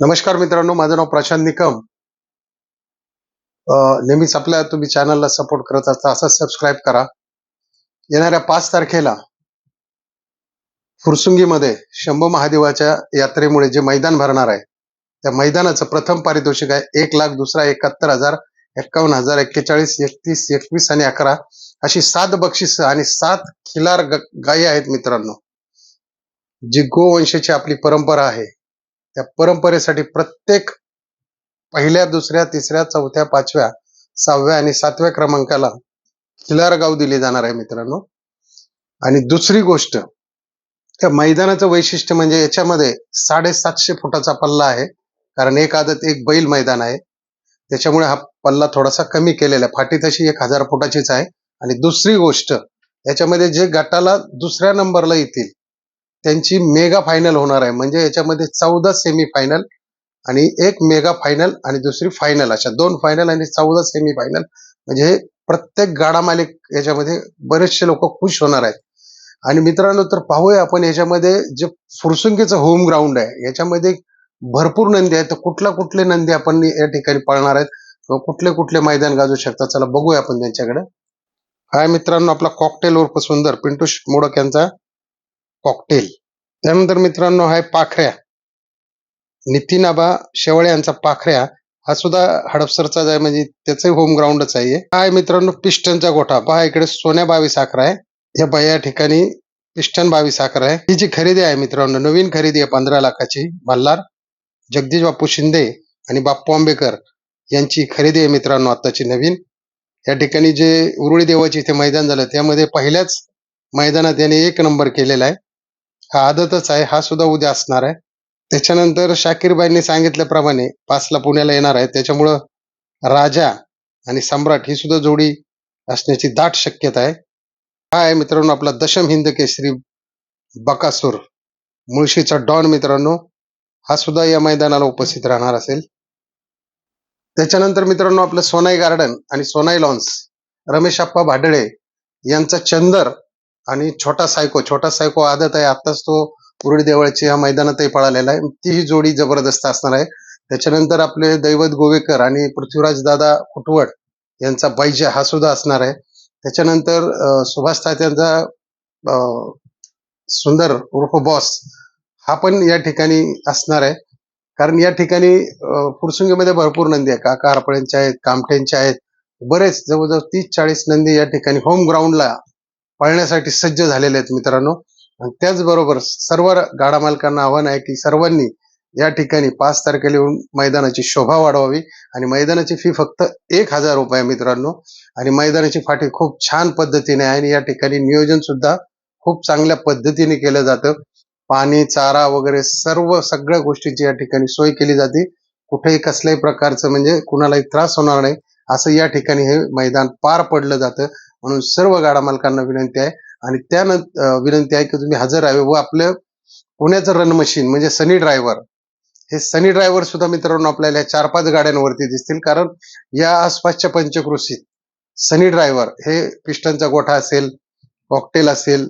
नमस्कार मित्रांनो माझं नाव प्रशांत निकम. अं, नेहमीच आपल्या तुम्ही चॅनलला सपोर्ट करत असता असं सबस्क्राईब करा. येणाऱ्या पाच तारखेला फुरसुंगीमध्ये शंभू महादेवाच्या यात्रेमुळे जे मैदान भरणार आहे त्या मैदानाचं प्रथम पारितोषिक आहे एक लाख दुसरा एकाहत्तर हजार एक्कावन्न हजार एक्केचाळीस एकतीस एकवीस आणि अकरा अशी सात बक्षीस आणि सात खिलार गायी आहेत मित्रांनो. जी गोवंशाची आपली परंपरा आहे त्या परंपरेसाठी प्रत्येक पहिल्या दुसऱ्या तिसऱ्या चौथ्या पाचव्या सहाव्या आणि सातव्या क्रमांकाला खिलार गाव दिले जाणार आहे मित्रांनो. आणि दुसरी गोष्ट त्या मैदानाचं वैशिष्ट्य म्हणजे याच्यामध्ये साडेसातशे फुटाचा पल्ला आहे. कारण एक आदत एक बैल मैदान आहे. त्याच्यामुळे हा पल्ला थोडासा कमी केलेला आहे. फाटी तशी एक हजार फुटाचीच आहे. आणि दुसरी गोष्ट याच्यामध्ये जे गटाला दुसऱ्या नंबरला येतील त्यांची मेगा फायनल होणार आहे. म्हणजे याच्यामध्ये चौदा सेमी फायनल आणि एक मेगा फायनल आणि दुसरी फायनल अशा दोन फायनल आणि चौदा सेमी फायनल म्हणजे प्रत्येक गाडा मालिक याच्यामध्ये बरेचसे लोक खुश होणार आहेत. आणि मित्रांनो तर पाहूया आपण याच्यामध्ये जे फुरसुंगीचं होम ग्राउंड आहे याच्यामध्ये भरपूर नंदी आहेत. तर कुठला कुठले नंदी आपण या ठिकाणी पळणार आहेत? किंवा कुठले कुठले मैदान गाजू शकतात? चला बघूया आपण त्यांच्याकडे. हाय मित्रांनो आपला कॉकटेल उर्फ सुंदर पिंटू मोडक यांचा कॉकटेल. त्यानंतर मित्रांनो आहे पाखऱ्या. नितीन आबा शेवळे यांचा पाखऱ्या. हा सुद्धा हडपसरचा आहे म्हणजे त्याचं होम ग्राउंडच आहे. हा आहे मित्रांनो पिस्टनचा गोठा. पहा इकडे सोन्या बावीस साखर आहे. या बा या ठिकाणी पिस्टन बावीस साखर आहे. ही जी खरेदी आहे मित्रांनो नवीन खरेदी आहे पंधरा लाखाची. मल्हार जगदीश बापू शिंदे आणि बाप्पू आंबेकर यांची खरेदी आहे मित्रांनो आत्ताची नवीन. या ठिकाणी जे उरुळी देवाची इथे मैदान झालं त्यामध्ये पहिल्याच मैदानात याने एक नंबर केलेला आहे. हा आदतच आहे हा सुद्धा उद्या असणार आहे. त्याच्यानंतर शाकीरबाईंनी सांगितल्याप्रमाणे पाचला पुण्याला येणार आहे. त्याच्यामुळं राजा आणि सम्राट ही सुद्धा जोडी असण्याची दाट शक्यता आहे. हा आहे मित्रांनो आपला दशम हिंद केसरी बकासूर मुळशीचा डॉन मित्रांनो. हा सुद्धा या मैदानाला उपस्थित राहणार असेल. त्याच्यानंतर मित्रांनो आपलं सोनाई गार्डन आणि सोनाई लॉन्स रमेश आप्पा भाडळे यांचा चंदर आणि छोटा सायको छोटा सायको आदत आहे. आताच तो उरुळी देवळची या मैदानातही पळालेला आहे. तीही जोडी जबरदस्त असणार आहे. त्याच्यानंतर आपले दैवत गोवेकर आणि पृथ्वीराज दादा कुटवट यांचा बैजा हा सुद्धा असणार आहे. त्याच्यानंतर सुभाष तात्यांचा सुंदर उर्फ बॉस हा पण या ठिकाणी असणार आहे. कारण या ठिकाणी फुरसुंगीमध्ये भरपूर नंदी आहे काका हरपळ्यांच्या आहेत कामठ्यांच्या आहेत. बरेच जवळजवळ तीस चाळीस नंदी या ठिकाणी होम ग्राउंडला पळण्यासाठी सज्ज झालेले आहेत मित्रांनो. आणि त्याचबरोबर सर्व गाडा मालकांना आव्हान आहे की सर्वांनी या ठिकाणी पाच तारखेला येऊन मैदानाची शोभा वाढवावी. आणि मैदानाची फी फक्त एक हजार रुपये मित्रांनो. आणि मैदानाची फाटी खूप छान पद्धतीने आहे आणि या ठिकाणी नियोजन सुद्धा खूप चांगल्या पद्धतीने केलं जातं. पाणी चारा वगैरे सर्व सगळ्या गोष्टीची या ठिकाणी सोय केली जाते. कुठेही कसल्याही प्रकारचं म्हणजे कुणालाही त्रास होणार नाही. असं या ठिकाणी हे मैदान पार पडलं जातं. म्हणून सर्व गाडा मालकांना विनंती आहे. आणि त्यानंतर विनंती आहे की तुम्ही हजर राहावे व आपलं पुण्याचं रन मशीन म्हणजे सनी ड्रायव्हर हे सनी ड्रायव्हर सुद्धा मित्रांनो आपल्याला चार पाच गाड्यांवरती दिसतील. कारण या आसपासच्या पंचकृषीत सनी ड्रायव्हर हे पिस्टनचा गोठा असेल कॉकटेल असेल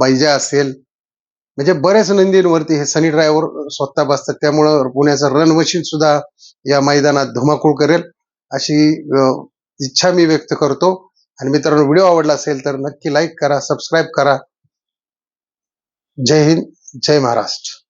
बैजा असेल म्हणजे बऱ्याच नंदींवरती हे सनी ड्रायव्हर स्वतः बसतात. त्यामुळं पुण्याचं रन मशीन सुद्धा या मैदानात धुमाकूळ करेल अशी इच्छा मी व्यक्त करतो. आणि मित्रांनो व्हिडिओ आवडला असेल तर नक्की लाईक करा सबस्क्राईब करा. जय हिंद जय महाराष्ट्र.